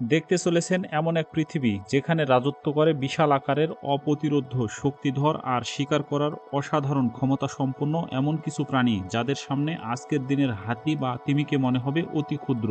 দেখতে চলেছেন এমন এক পৃথিবী যেখানে রাজত্ব করে বিশাল আকারের অপ্রতিরোধ শক্তিধর আর শিকার করার অসাধারণ ক্ষমতা সম্পন্ন এমন কিছু প্রাণী যাদের সামনে আজকের দিনের হাতি বা তিমিকে মনে হবে অতি ক্ষুদ্র।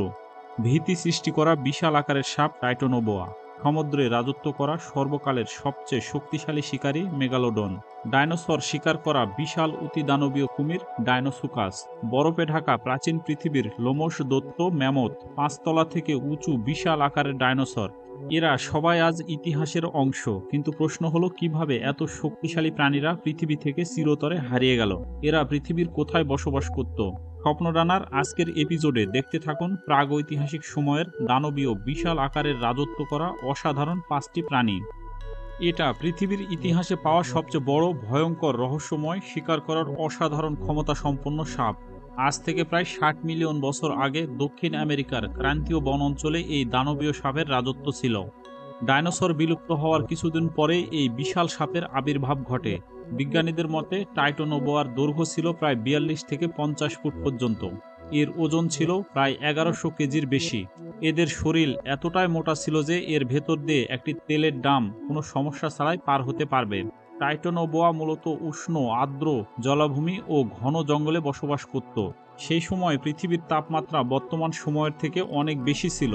ভীতি সৃষ্টি করা বিশাল আকারের সাপ টাইটনোবোয়া। সমুদ্রে রাজত্ব করা সর্বকালের সবচেয়ে শক্তিশালী শিকারী মেগালোডন। ডাইনোসর শিকার করা বিশাল অতিদানবীয় কুমির ডাইনোসুকাস। বরফে ঢাকা প্রাচীন পৃথিবীর লোমস দত্ত ম্যামথ পাঁচতলা থেকে উঁচু বিশাল আকারের ডাইনোসর। এরা সবাই আজ ইতিহাসের অংশ, কিন্তু প্রশ্ন হলো কীভাবে এত শক্তিশালী প্রাণীরা পৃথিবী থেকে চিরতরে হারিয়ে গেল? এরা পৃথিবীর কোথায় বসবাস করত? স্বপ্নরানার আজকের এপিসোডে দেখতে থাকুন প্রাগৈতিহাসিক সময়ের দানবীয় বিশাল আকারের রাজত্ব করা অসাধারণ পাঁচটি প্রাণী। এটা পৃথিবীর ইতিহাসে পাওয়া সবচেয়ে বড় ভয়ঙ্কর রহস্যময় শিকার করার অসাধারণ ক্ষমতা সম্পন্ন সাপ। আজ থেকে প্রায় ষাট মিলিয়ন বছর আগে দক্ষিণ আমেরিকার ক্রান্তীয় বন অঞ্চলে এই দানবীয় সাপের রাজত্ব ছিল। ডাইনোসর বিলুপ্ত হওয়ার কিছুদিন পরেই এই বিশাল সাপের আবির্ভাব ঘটে। বিজ্ঞানীদের মতে, টাইটোনোবোয়ার দৈর্ঘ্য ছিল প্রায় বিয়াল্লিশ থেকে পঞ্চাশ ফুট পর্যন্ত। এর ওজন ছিল প্রায় এগারোশো কেজির বেশি। এদের শরীর এতটাই মোটা ছিল যে এর ভেতর দিয়ে একটি তেলের ডাম কোনো সমস্যা ছাড়াই পার হতে পারবে। টাইটোনোবোয়া মূলত উষ্ণ, আর্দ্র জলাভূমি ও ঘন জঙ্গলে বসবাস করত। সেই সময় পৃথিবীর তাপমাত্রা বর্তমান সময়ের থেকে অনেক বেশি ছিল,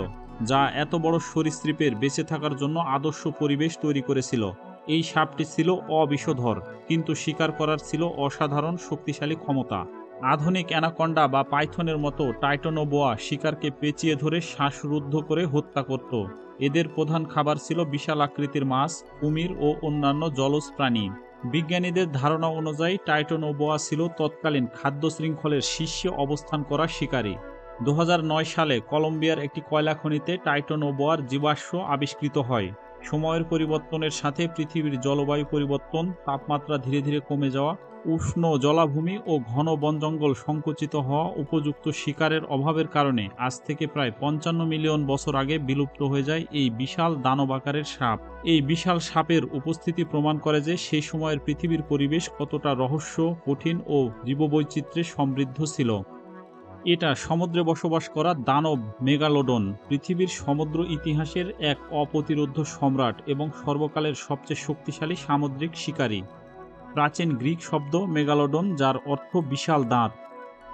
যা এত বড় সরীসৃপের বেঁচে থাকার জন্য আদর্শ পরিবেশ তৈরি করেছিল। এই সাপটি ছিল অবিষধর, কিন্তু শিকার করার ছিল অসাধারণ শক্তিশালী ক্ষমতা। আধুনিক অ্যানাকন্ডা বা পাইথনের মতো টাইটনোবোয়া শিকারকে পেঁচিয়ে ধরে শ্বাসরুদ্ধ করে হত্যা করত। এদের প্রধান খাবার ছিল বিশাল আকৃতির মাছ, কুমির ও অন্যান্য জলজ প্রাণী। বিজ্ঞানীদের ধারণা অনুযায়ী টাইটনোবোয়া ছিল তৎকালীন খাদ্য শৃঙ্খলের শীর্ষে অবস্থান করা শিকারী। দু হাজার নয় সালে কলম্বিয়ার একটি কয়লা খনিতে টাইটনোবোয়ার জীবাশ্ম আবিষ্কৃত হয়। সময়ের পরিবর্তনের সাথে পৃথিবীর জলবায়ু পরিবর্তন, তাপমাত্রা ধীরে ধীরে কমে যাওয়া উষ্ণ জলাভূমি ও ঘন বন জঙ্গল সংকুচিত হওয়া উপযুক্ত শিকারের অভাবের কারণে আজ থেকে প্রায় পঞ্চান্ন মিলিয়ন বছর আগে বিলুপ্ত হয়ে যায় এই বিশাল দানব আকারের সাপ। এই বিশাল সাপের উপস্থিতি প্রমাণ করে যে সেই সময়ের পৃথিবীর পরিবেশ কতটা রহস্য, কঠিন ও জীববৈচিত্র্যে সমৃদ্ধ ছিল। এটা সমুদ্রে বসবাস করা দানব মেগালোডন, পৃথিবীর সমুদ্র ইতিহাসের এক অপ্রতিরোধ্য সম্রাট এবং সর্বকালের সবচেয়ে শক্তিশালী সামুদ্রিক শিকারী। প্রাচীন গ্রিক শব্দ মেগালোডন, যার অর্থ বিশাল দাঁত।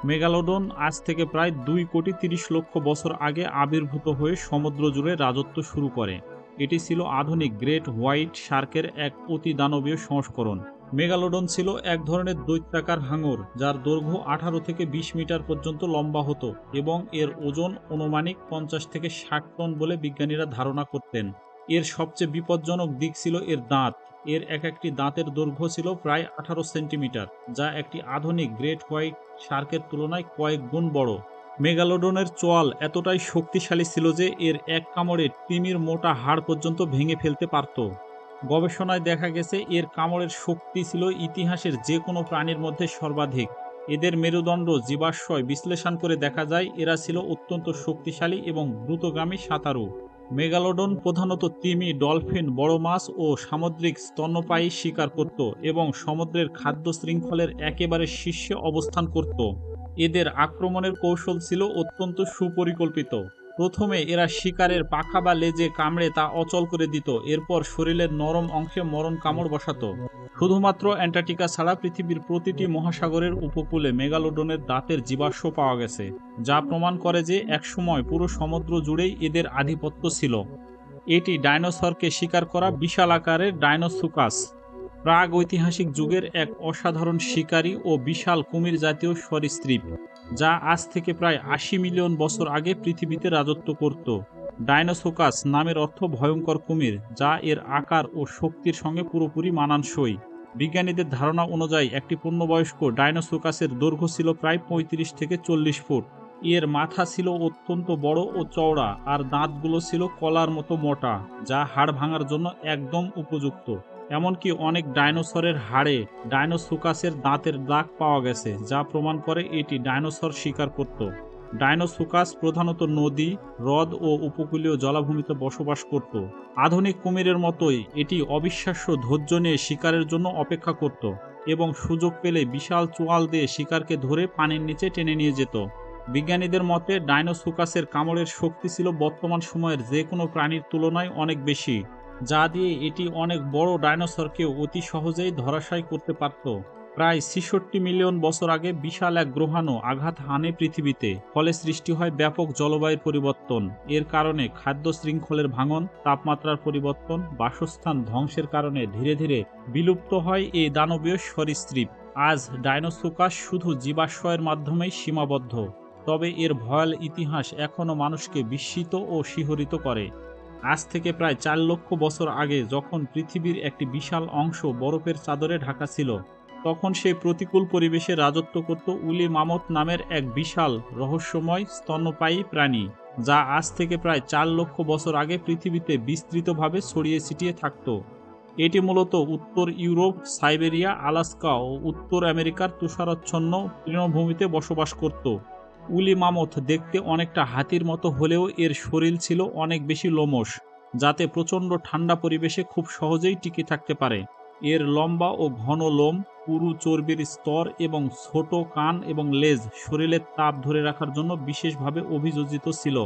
মেগালোডন আজ থেকে প্রায় দুই কোটি তিরিশ লক্ষ বছর আগে আবির্ভূত হয়ে সমুদ্র জুড়ে রাজত্ব শুরু করে। এটি ছিল আধুনিক গ্রেট হোয়াইট শার্কের এক অতি দানবীয় সংস্করণ। মেগালোডন ছিল এক ধরনের দৈত্যাকার হাঙর, যার দৈর্ঘ্য আঠারো থেকে বিশ মিটার পর্যন্ত লম্বা হতো এবং এর ওজন অনুমানিক পঞ্চাশ থেকে ষাট টন বলে বিজ্ঞানীরা ধারণা করতেন। এর সবচেয়ে বিপজ্জনক দিক ছিল এর দাঁত। এর এক একটি দাঁতের দৈর্ঘ্য ছিল প্রায় আঠারো সেন্টিমিটার, যা একটি আধুনিক গ্রেট হোয়াইট শার্কের তুলনায় কয়েক গুণ বড়। মেগালোডনের চোয়াল এতটাই শক্তিশালী ছিল যে এর এক কামড়ে তিমির মোটা হাড় পর্যন্ত ভেঙে ফেলতে পারত। গবেষণায় দেখা গেছে, এর কামড়ের শক্তি ছিল ইতিহাসের যে কোনো প্রাণীর মধ্যে সর্বাধিক। এদের মেরুদণ্ড জীবাশ্ময় বিশ্লেষণ করে দেখা যায়, এরা ছিল অত্যন্ত শক্তিশালী এবং দ্রুতগামী সাঁতারু। মেগালোডন প্রধানত তিমি, ডলফিন, বড় মাছ ও সামুদ্রিক স্তন্যপায়ী শিকার করত এবং সমুদ্রের খাদ্য শৃঙ্খলের একেবারে শীর্ষে অবস্থান করত। এদের আক্রমণের কৌশল ছিল অত্যন্ত সুপরিকল্পিত। প্রথমে এরা শিকারের পাখা বা লেজে কামড়ে তা অচল করে দিত, এরপর শরীরের নরম অংশে মরণ কামড় বসাতো। শুধুমাত্র অ্যান্টার্কটিকা ছাড়া পৃথিবীর প্রতিটি মহাসাগরের উপকূলে মেগালোডনের দাঁতের জীবাশ্ম পাওয়া গেছে, যা প্রমাণ করে যে একসময় পুরো সমুদ্র জুড়েই এদের আধিপত্য ছিল। এটি ডাইনোসরকে শিকার করা বিশাল আকারের ডাইনোসুকাস। প্রাগ ঐতিহাসিক যুগের এক অসাধারণ শিকারী ও বিশাল কুমির জাতীয় সরীসৃপ। যা আজ থেকে প্রায় আশি মিলিয়ন বছর আগে পৃথিবীতে রাজত্ব করত। ডাইনোসোকাস নামের অর্থ ভয়ঙ্কর কুমির, যা এর আকার ও শক্তির সঙ্গে পুরোপুরি মানানসই। বিজ্ঞানীদের ধারণা অনুযায়ী একটি পূর্ণবয়স্ক ডাইনোসোকাসের দৈর্ঘ্য ছিল প্রায় পঁয়ত্রিশ থেকে চল্লিশ ফুট। এর মাথা ছিল অত্যন্ত বড় ও চওড়া, আর দাঁতগুলো ছিল কলার মতো মোটা, যা হাড় ভাঙার জন্য একদম উপযুক্ত। এমনকি অনেক ডাইনোসরের হাড়ে ডাইনোসুকাসের দাঁতের দাগ পাওয়া গেছে, যা প্রমাণ করে এটি ডাইনোসর শিকার করত। ডাইনোসুকাস প্রধানত নদী, হ্রদ ও উপকূলীয় জলাভূমিতে বসবাস করত। আধুনিক কুমিরের মতোই এটি অবিশ্বাস্য ধৈর্য নিয়ে শিকারের জন্য অপেক্ষা করত এবং সুযোগ পেলে বিশাল চোয়াল দিয়ে শিকারকে ধরে পানির নিচে টেনে নিয়ে যেত। বিজ্ঞানীদের মতে, ডাইনোসুকাসের কামড়ের শক্তি ছিল বর্তমান সময়ের যে কোনো প্রাণীর তুলনায় অনেক বেশি। যা দিয়ে এটি অনেক বড় ডাইনোসরকে অতি সহজেই ধরাশায়ী করতে পারত। প্রায় ছেষট্টি মিলিয়ন বছর আগে বিশাল এক গ্রহাণু আঘাত হানে পৃথিবীতে, ফলে সৃষ্টি হয় ব্যাপক জলবায়ুর পরিবর্তন। এর কারণে খাদ্য শৃঙ্খলের ভাঙন, তাপমাত্রার পরিবর্তন, বাসস্থান ধ্বংসের কারণে ধীরে ধীরে বিলুপ্ত হয় এই দানবীয় সরীসৃপ। আজ ডাইনোসোকাস শুধু জীবাশ্রয়ের মাধ্যমেই সীমাবদ্ধ, তবে এর ভয়াল ইতিহাস এখনও মানুষকে বিস্মিত ও শিহরিত করে। আজ থেকে প্রায় চার লক্ষ বছর আগে যখন পৃথিবীর একটি বিশাল অংশ বরফের চাদরে ঢাকা ছিল, তখন সেই প্রতিকূল পরিবেশে রাজত্ব করত উলি মামত নামের এক বিশাল, রহস্যময়, স্তন্যপায়ী প্রাণী, যা আজ থেকে প্রায় চার লক্ষ বছর আগে পৃথিবীতে বিস্তৃতভাবে ছড়িয়ে ছিটিয়ে থাকত। এটি মূলত উত্তর ইউরোপ, সাইবেরিয়া, আলাস্কা ও উত্তর আমেরিকার তুষারাচ্ছন্ন তৃণভূমিতে বসবাস করত। উলি মামথ দেখতে অনেকটা হাতির মতো হলেও এর শরীর ছিল অনেক বেশি লোমশ, যাতে প্রচণ্ড ঠান্ডা পরিবেশে খুব সহজেই টিকে থাকতে পারে। এর লম্বা ও ঘন লোম পুরু চর্বির স্তর এবং ছোট কান এবং লেজ শরীরের তাপ ধরে রাখার জন্য বিশেষভাবে অভিযোজিত ছিল।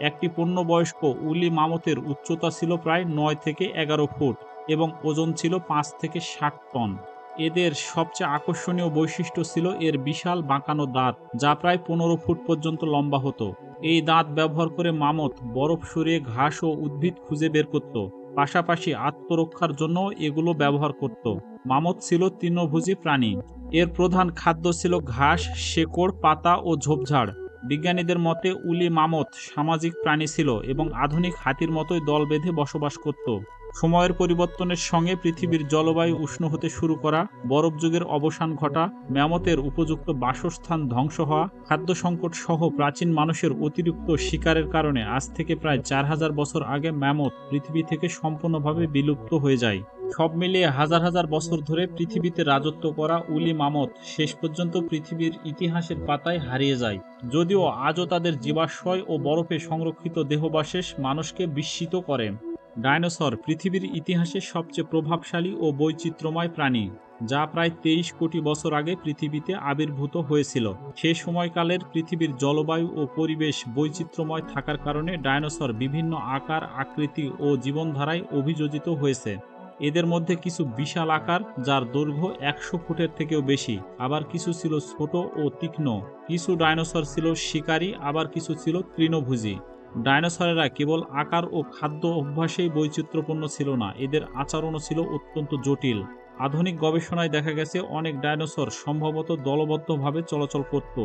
একটি পূর্ণবয়স্ক উলি মামতের উচ্চতা ছিল প্রায় নয় থেকে এগারো ফুট এবং ওজন ছিল পাঁচ থেকে ষাট টন। এদের সবচেয়ে আকর্ষণীয় বৈশিষ্ট্য ছিল এর বিশাল বাঁকানো দাঁত, যা প্রায় পনেরো ফুট পর্যন্ত লম্বা হতো। এই দাঁত ব্যবহার করে মামত বরফ সরিয়ে ঘাস ও উদ্ভিদ খুঁজে বের করত। পাশাপাশি আত্মরক্ষার জন্য এগুলো ব্যবহার করত। মামত ছিল তৃণভোজী প্রাণী। এর প্রধান খাদ্য ছিল ঘাস, শেকড়, পাতা ও ঝোপঝাড়। বিজ্ঞানীদের মতে উলি মামত সামাজিক প্রাণী ছিল এবং আধুনিক হাতির মতোই দল বেঁধে বসবাস করত। সময়ের পরিবর্তনের সঙ্গে পৃথিবীর জলবায়ু উষ্ণ হতে শুরু করা, বরফ যুগের অবসান ঘটা, ম্যামতের উপযুক্ত বাসস্থান ধ্বংস হওয়া, খাদ্য সংকট সহ প্রাচীন মানুষের অতিরিক্ত শিকারের কারণে আজ থেকে প্রায় চার হাজার বছর আগে ম্যামত পৃথিবী থেকে সম্পূর্ণভাবে বিলুপ্ত হয়ে যায়। সব মিলিয়ে হাজার হাজার বছর ধরে পৃথিবীতে রাজত্ব করা উলি মামত শেষ পর্যন্ত পৃথিবীর ইতিহাসের পাতায় হারিয়ে যায়। যদিও আজও তাদের জীবাশ্রয় ও বরফে সংরক্ষিত দেহবাশেষ মানুষকে বিস্মিত করে। ডাইনোসর পৃথিবীর ইতিহাসে সবচেয়ে প্রভাবশালী ও বৈচিত্র্যময় প্রাণী, যা প্রায় তেইশ কোটি বছর আগে পৃথিবীতে আবির্ভূত হয়েছিল। সে সময়কালের পৃথিবীর জলবায়ু ও পরিবেশ বৈচিত্র্যময় থাকার কারণে ডাইনোসর বিভিন্ন আকার, আকৃতি ও জীবনধারায় অভিযোজিত হয়েছে। এদের মধ্যে কিছু বিশাল আকার, যার দৈর্ঘ্য একশো ফুটের থেকেও বেশি। আবার কিছু ছিল ছোট ও তীক্ষ্ণ। কিছু ডাইনোসর ছিল শিকারী, আবার কিছু ছিল তৃণভোজী। ডাইনোসরেরা কেবল আকার ও খাদ্য অভ্যাসেই বৈচিত্র্যপূর্ণ ছিল না, এদের আচরণও ছিল অত্যন্ত জটিল। আধুনিক গবেষণায় দেখা গেছে, অনেক ডাইনোসর সম্ভবত দলবদ্ধভাবে চলাচল করত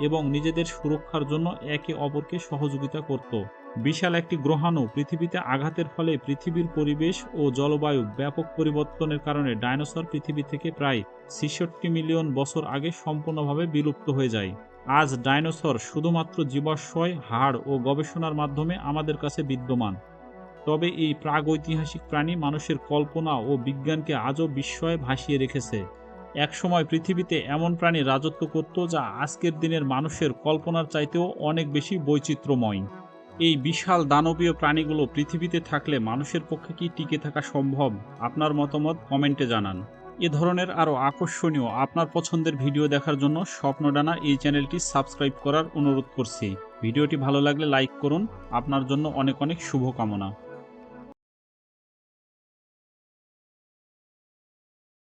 এবং নিজেদের সুরক্ষার জন্য একে অপরকে সহযোগিতা করত। বিশাল একটি গ্রহাণু পৃথিবীতে আঘাতের ফলে পৃথিবীর পরিবেশ ও জলবায়ু ব্যাপক পরিবর্তনের কারণে ডাইনোসর পৃথিবী থেকে প্রায় ছেষট্টি মিলিয়ন বছর আগে সম্পূর্ণভাবে বিলুপ্ত হয়ে যায়। আজ ডাইনোসর শুধুমাত্র জীবাশ্রয় হাড় ও গবেষণার মাধ্যমে আমাদের কাছে বিদ্যমান। তবে এই প্রাগৈতিহাসিক প্রাণী মানুষের কল্পনা ও বিজ্ঞানকে আজও বিস্ময়ে ভাসিয়ে রেখেছে। একসময় পৃথিবীতে এমন প্রাণী রাজত্ব করত যা আজকের দিনের মানুষের কল্পনার চাইতেও অনেক বেশি বৈচিত্র্যময়। এই বিশাল দানবীয় প্রাণীগুলো পৃথিবীতে থাকলে মানুষের পক্ষে কি টিকে থাকা সম্ভব? আপনার মতামত কমেন্টে জানান। এ ধরনের আরও আকর্ষণীয় আপনার পছন্দের ভিডিও দেখার জন্য স্বপ্নডানা এই চ্যানেলটি সাবস্ক্রাইব করার অনুরোধ করছি। ভিডিওটি ভালো লাগলে লাইক করুন। আপনার জন্য অনেক অনেক শুভকামনা।